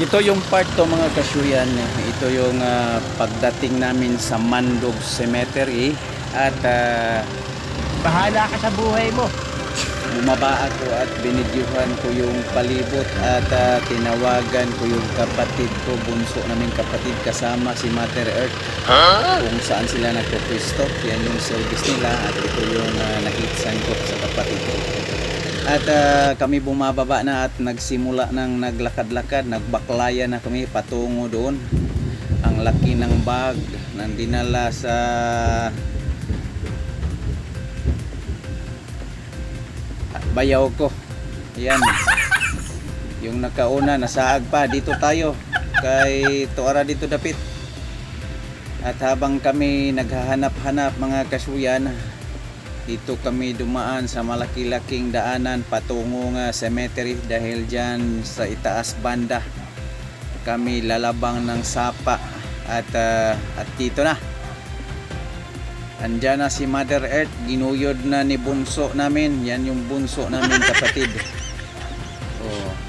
Ito yung part to mga kasyuyan. Ito yung ah, pagdating namin sa Mandog Cemetery at ah, Bahala ka sa buhay mo. bumaba ako at binidyuhan ko yung palibot at ah, tinawagan ko yung kapatid ko, bunso namin kapatid kasama si Mother Earth kung saan sila nagpupwisto. Yan yung service nila at ito yung uh, nakitsan ko sa kapatid ko. At ah, kami bumababa na at nagsimula ng naglakad-lakad, nagbaklaya na kami patungo doon. Ang laki ng bag nang dinala sa bayaw ko. Ayan. Yung nakauna, nasaag pa. Dito tayo. Kay Tuara dito dapit. At habang kami naghahanap-hanap mga kasuyan, dito kami dumaan sa malaki-laking daanan patungo nga cemetery dahil dyan sa itaas banda kami lalabang ng sapa at ah, at dito na Andyan na si Mother Earth, ginuyod na ni bunso namin. Yan yung bunso namin kapatid.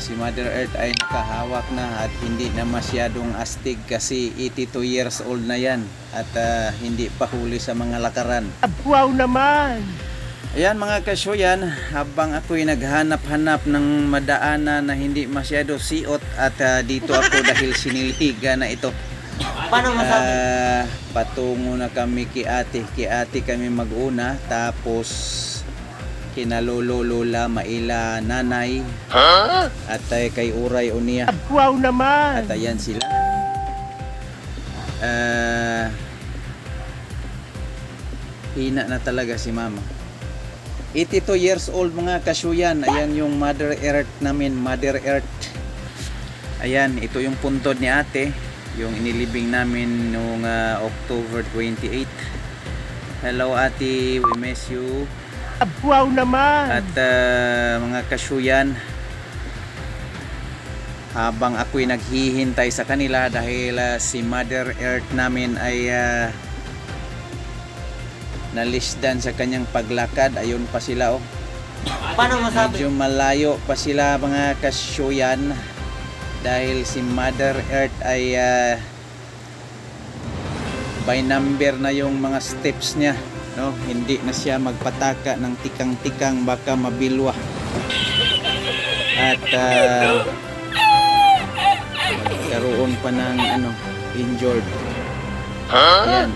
Si Mother Earth ay nakahawak na at hindi na masyadong astig kasi 82 years old na yan at ah, hindi pa huli sa mga lakaran. Wow naman. Ayan mga kasyoyan, habang ako'y naghanap-hanap ng madaanan na hindi masyado siot at ah, dito ako dahil siniliga na ito. Paano masabi? Ah, patungo na kami kay ate. Kay ate kami mag-una. Tapos kina lolo, lola, maila, nanay. At ay kay uray uniya. wow naman. At ayan sila. Ah, hina na talaga si mama. 82 years old mga kasyuyan. Ayan yung Mother Earth namin. Mother Earth. Ayan, ito yung puntod ni ate. Yung inilibing namin noong ah, October 28. Hello ate, we miss you. Wow naman. At ah, mga kasyuyan, habang ako'y naghihintay sa kanila dahil ah, si Mother Earth namin ay uh, nalisdan sa kanyang paglakad. Ayun pa sila oh. Paano Medyo malayo pa sila mga kasyuyan dahil si Mother Earth ay ah, by number na yung mga steps niya no hindi na siya magpataka ng tikang-tikang baka mabilwa. At magkaroon pa ng ano injured. Ayan.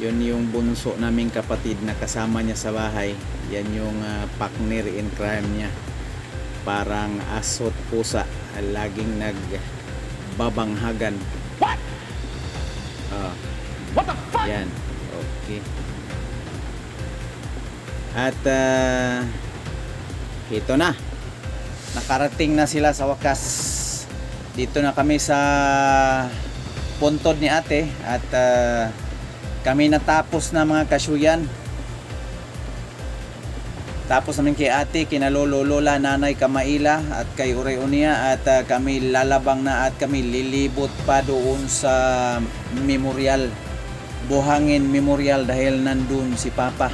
yun yung bunso naming kapatid na kasama niya sa bahay. Yan yung ah, partner in crime niya. Parang asot pusa. Laging nagbabanghagan. What? What the fuck? yan okay. At ah, ito na. Nakarating na sila sa wakas. Dito na kami sa puntod ni ate at ah, kami natapos na mga kasyuyan tapos namin kay ate, kina lola, nanay, kamaila at kay Uray Unia at ah, kami lalabang na at kami lilibot pa doon sa memorial. Buhangin Memorial dahil nandun si Papa.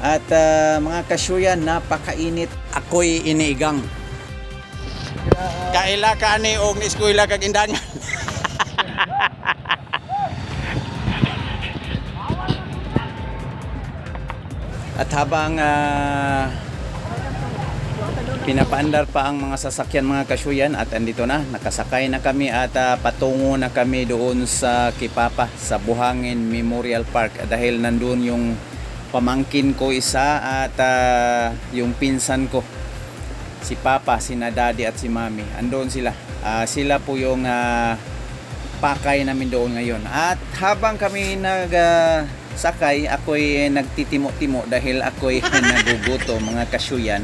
At ah, mga kasyuyan napakainit. Ako'y iniigang. Kaila ka ni og eskwela kag indangan At habang ah, pinapaandar pa ang mga sasakyan mga kasyuyan at andito na, nakasakay na kami at ah, patungo na kami doon sa Kipapa sa Buhangin Memorial Park dahil nandun yung pamangkin ko isa at ah, yung pinsan ko si Papa, si Daddy at si Mami. Andoon sila. Ah, sila po yung ah, pakay namin doon ngayon. At habang kami nag ah, sakay, ako'y nagtitimo-timo dahil ako'y naguguto mga kasyuyan.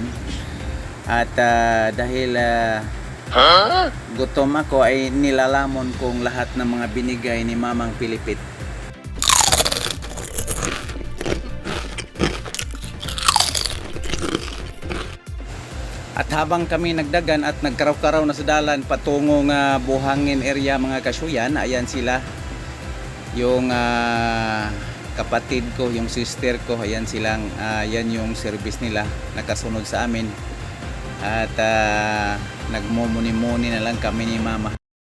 At ah, dahil ah, gutom ako ay nilalamon kong lahat ng mga binigay ni Mamang Pilipit. At habang kami nagdagan at nagkaraw-karaw na sa dalan patungo nga buhangin area mga kasyuyan, ayan sila. Yung ah, kapatid ko, yung sister ko, ayan silang, ah, yan yung service nila nakasunod sa amin. At ah, nagmumuni-muni na lang kami ni Mama.